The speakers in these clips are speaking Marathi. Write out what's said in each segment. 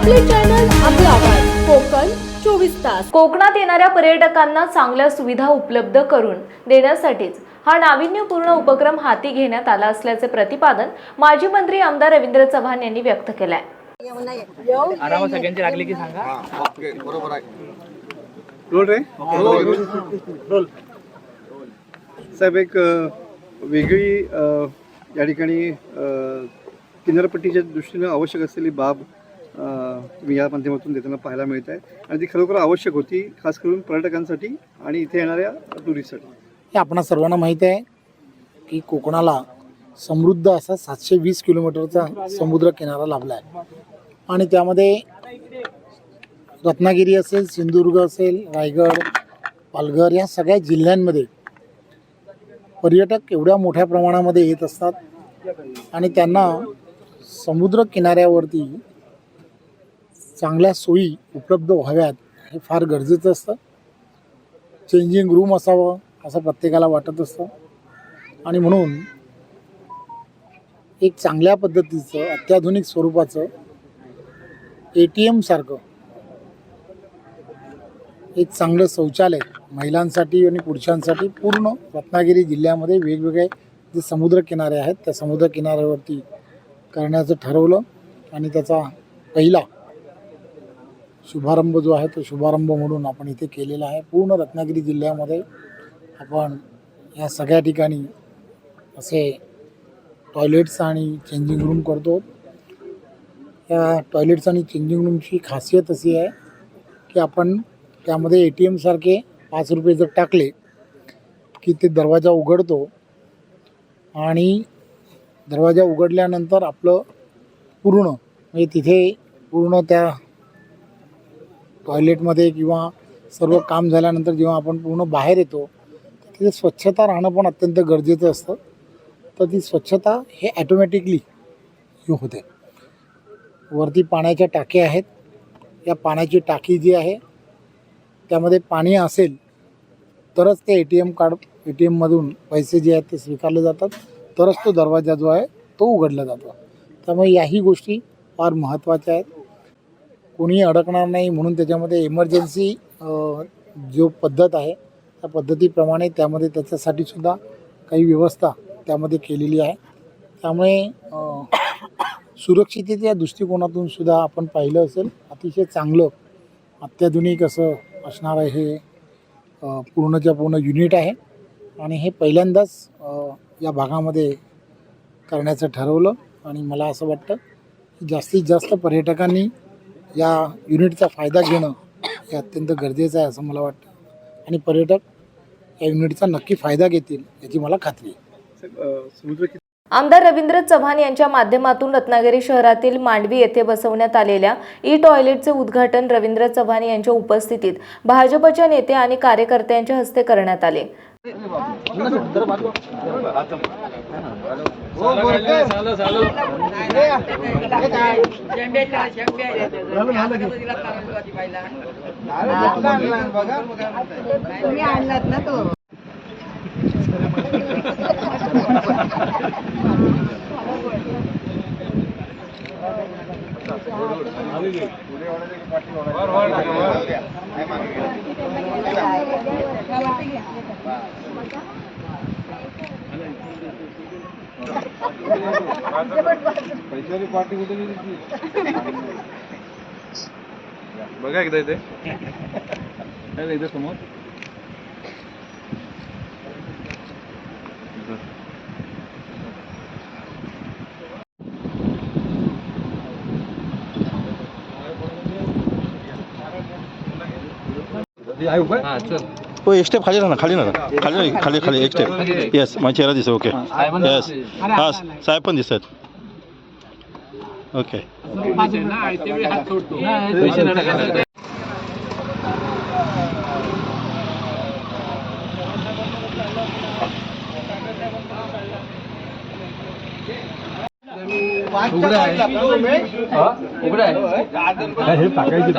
आपले चॅनल आपला आवाज. कोकण चोवीस तास. कोकणात येणाऱ्या पर्यटकांना चांगल्या सुविधा उपलब्ध करून देण्यासाठीच हा नाविन्यपूर्ण उपक्रम हाती घेण्यात आला असल्याचे प्रतिपादन माजी मंत्री आमदार रवींद्र चव्हाण यांनी व्यक्त केलंय. आहे सगळ्यांची लागली की साहेब एक वेगळी या ठिकाणी किनारपट्टीच्या दृष्टीनं आवश्यक असलेली बाब मी या माध्यमातून देताना पाहायला मिळत आहे. आणि ती खरोखर आवश्यक होती खास करून पर्यटकांसाठी आणि इथे येणाऱ्या टुरिस्टसाठी हे आपणा सर्वांना माहीत आहे की कोकणाला समृद्ध असा सातशे वीस किलोमीटरचा समुद्र किनारा लाभला आहे. आणि त्यामध्ये रत्नागिरी असेल सिंधुदुर्ग असेल रायगड पालघर या सगळ्या जिल्ह्यांमध्ये पर्यटक एवढ्या मोठ्या प्रमाणामध्ये येत असतात. आणि त्यांना समुद्र किनाऱ्यावरती चांगल्या सोयी उपलब्ध व्हाव्यात हे फार गरजेचं असतं. चेंजिंग रूम असावं असं प्रत्येकाला वाटत असतं. आणि म्हणून एक चांगल्या पद्धतीचं अत्याधुनिक स्वरूपाचं ए टी एमसारखं एक चांगलं शौचालय महिलांसाठी आणि पुरुषांसाठी पूर्ण रत्नागिरी जिल्ह्यामध्ये वेगवेगळे जे समुद्रकिनारे आहेत त्या समुद्रकिनाऱ्यावरती करण्याचं ठरवलं. आणि त्याचा पहिला शुभारंभ जो आहे तो शुभारंभ म्हणून आपण इथे केलेला आहे. पूर्ण रत्नागिरी जिल्ह्यामध्ये आपण या सगळ्या ठिकाणी असे टॉयलेट्स आणि चेंजिंग रूम करतो. या टॉयलेट्स आणि चेंजिंग रूमची खासियत अशी आहे की आपण त्यामध्ये ए टी एमसारखे पाच रुपये जर टाकले की ते दरवाजा उघडतो आणि दरवाजा उघडल्यानंतर आपलं पूर्ण म्हणजे तिथे पूर्ण त्या टॉयलेटमध्ये किंवा सर्व काम झाल्यानंतर जेव्हा आपण पूर्ण बाहेर येतो तिथे स्वच्छता राहणं पण अत्यंत गरजेचं असतं. तर ती स्वच्छता हे ॲटोमॅटिकली होते. वरती पाण्याच्या टाक्या आहेत. या पाण्याची टाकी जी आहे त्यामध्ये पाणी असेल तरच ते A T M card A T एममधून पैसे जे आहेत ते स्वीकारले जातात. तरच तो दरवाजा जो आहे तो उघडला जातो. त्यामुळे याही गोष्टी फार महत्त्वाच्या आहेत. कोणीही अडकणार नाही म्हणून त्याच्यामध्ये इमर्जन्सी जो पद्धत आहे त्या पद्धतीप्रमाणे त्यामध्ये त्याच्यासाठी सुद्धा काही व्यवस्था त्यामध्ये केलेली आहे. त्यामुळे सुरक्षिततेच्या दृष्टिकोनातून सुद्धा आपण पाहिलं असेल अतिशय चांगलं अत्याधुनिक असं असणारं हे पूर्णच्या पूर्ण युनिट आहे. आणि हे पहिल्यांदाच या भागामध्ये करण्याचं ठरवलं आणि मला असं वाटतं की जास्तीत जास्त पर्यटकांनी या युनिटचा फायदा घेणं हे अत्यंत गरजेचं आहे असं मला वाटतं. आणि पर्यटक या युनिटचा नक्की फायदा घेतील याची मला खात्री आहे. आमदार रवींद्र चव्हाण यांच्या माध्यमातून रत्नागिरी शहरातील मांडवी येथे बसवण्यात आलेल्या ई टॉयलेटचे उद्घाटन रवींद्र चव्हाण यांच्या उपस्थितीत भाजपच्या नेते आणि कार्यकर्त्यांच्या हस्ते करण्यात आले. तुम्ही आणलात ना तो पैशाची पार्टी कुठे बघा एकदा इथे एकदा समोर. हा चल. हो एक स्टेप खाली ना खाली ना खाली खाली खाली एक स्टेप येस माझा चेहरा दिसतो ओके येस हां साहेब पण दिसत. ओके पैसे नाही टाकायचे. उघडं आहे. हा? उघडं आहे? हे टाकायचे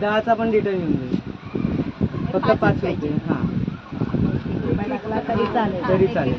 दहाचा पण डिटेल फक्त पाच रुपये. हा. तरी चालेल. तरी चालेल.